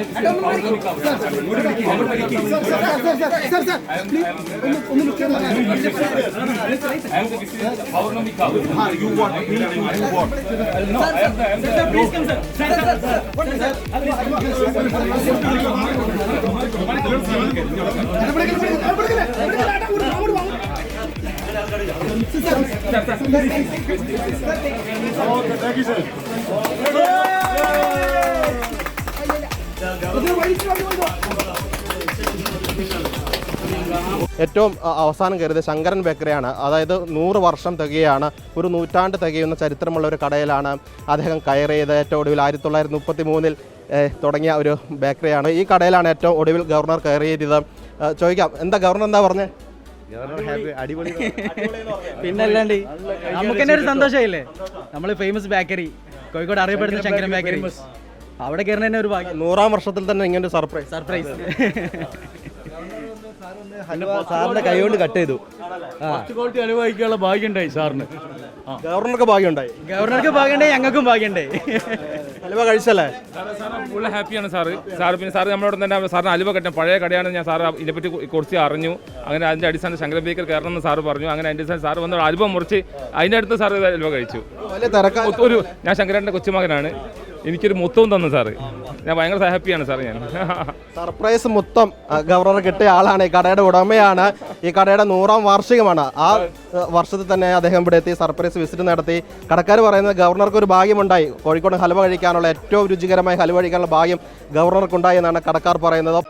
Sir, sir, sir. Thank you, sir. ഏറ്റവും അവസാനം കയറിയത് ശങ്കരൻ ബേക്കറിയാണ്. അതായത് നൂറ് വർഷം തികയാണ് ഒരു നൂറ്റാണ്ട് തികയുന്ന ചരിത്രമുള്ള ഒരു കടയിലാണ് അദ്ദേഹം കയറിയത്. ഏറ്റവും ഒടുവിൽ ആയിരത്തി തൊള്ളായിരത്തി മുപ്പത്തി മൂന്നിൽ തുടങ്ങിയ ഒരു ബേക്കറിയാണ്. ഈ കടയിലാണ് ഏറ്റവും ഒടുവിൽ ഗവർണർ കയറിയത് ചോദിക്കാം എന്താ ഗവർണർ എന്താ പറഞ്ഞത് പിന്നല്ലാണ്ട് നമുക്ക് തന്നെ ഒരു സന്തോഷമായില്ലേ? നമ്മൾ ഫേമസ് ബേക്കറി കോഴിക്കോട് അറിയപ്പെടുന്ന ശങ്കരൻ ബേക്കറി അവിടെ കയറുന്ന തന്നെ ഒരു ഭാഗ്യം. നൂറാം വർഷത്തിൽ തന്നെ ഇങ്ങനെ ഒരു സർപ്രൈസ് സർപ്രൈസ് സാറിന്റെ കൈ കൊണ്ട് കട്ട് ചെയ്തു. ക്വാളിറ്റി അനുഭവിക്കാനുള്ള ഭാഗ്യം ഉണ്ടായി സാറിന് ഗവർണർക്ക് ഭാഗ്യമുണ്ടായി. ഗവർണർക്ക് ഭാഗ്യണ്ടേ ഞങ്ങൾക്കും ഭാഗ്യണ്ടേ അലുവ കഴിച്ചല്ലേ? ഫുൾ ഹാപ്പിയാണ് സാറ്. സാർ പിന്നെ സാർ നമ്മളോട് തന്നെ സാറിന് അലുവ കെട്ടാൻ പഴയ കടയാണ് ഞാൻ സാർ ഇതിനെപ്പറ്റി കുറച്ച് അറിഞ്ഞു. അങ്ങനെ അതിന്റെ അടിസ്ഥാനം ശങ്കര ബേക്കർ കയറണം എന്ന് സാറ് പറഞ്ഞു. അങ്ങനെ അതിന്റെ അടിസ്ഥാനം സാർ വന്ന് അലുവ മുറിച്ച് അതിന്റെ അടുത്ത് സാർ അലുവ കഴിച്ചു. വലിയ തിരക്കാ. ഒരു ഞാൻ ശങ്കരന്റെ കൊച്ചുമകനാണ്. എനിക്കൊരു മൊത്തവും തന്നു സാറ്. ഞാൻ ഭയങ്കര ഹാപ്പിയാണ് സാർ ഞാൻ. സർപ്രൈസ് മൊത്തം ഗവർണർ കിട്ടിയ ആളാണ്. ഈ കടയുടെ ഉടമയാണ്. ഈ കടയുടെ നൂറാം വാർഷികമാണ്. ആ വർഷത്തിൽ തന്നെ അദ്ദേഹം ഇവിടെ എത്തി സർപ്രൈസ് വിസിറ്റ് നടത്തി. കടക്കാർ പറയുന്നത് ഗവർണർക്ക് ഒരു ഭാഗ്യമുണ്ടായി. കോഴിക്കോട് ഹലവ കഴിക്കാനുള്ള ഏറ്റവും രുചികരമായ ഹലവ കഴിക്കാനുള്ള ഭാഗ്യം ഗവർണർക്കുണ്ടായി എന്നാണ് കടക്കാർ പറയുന്നത്.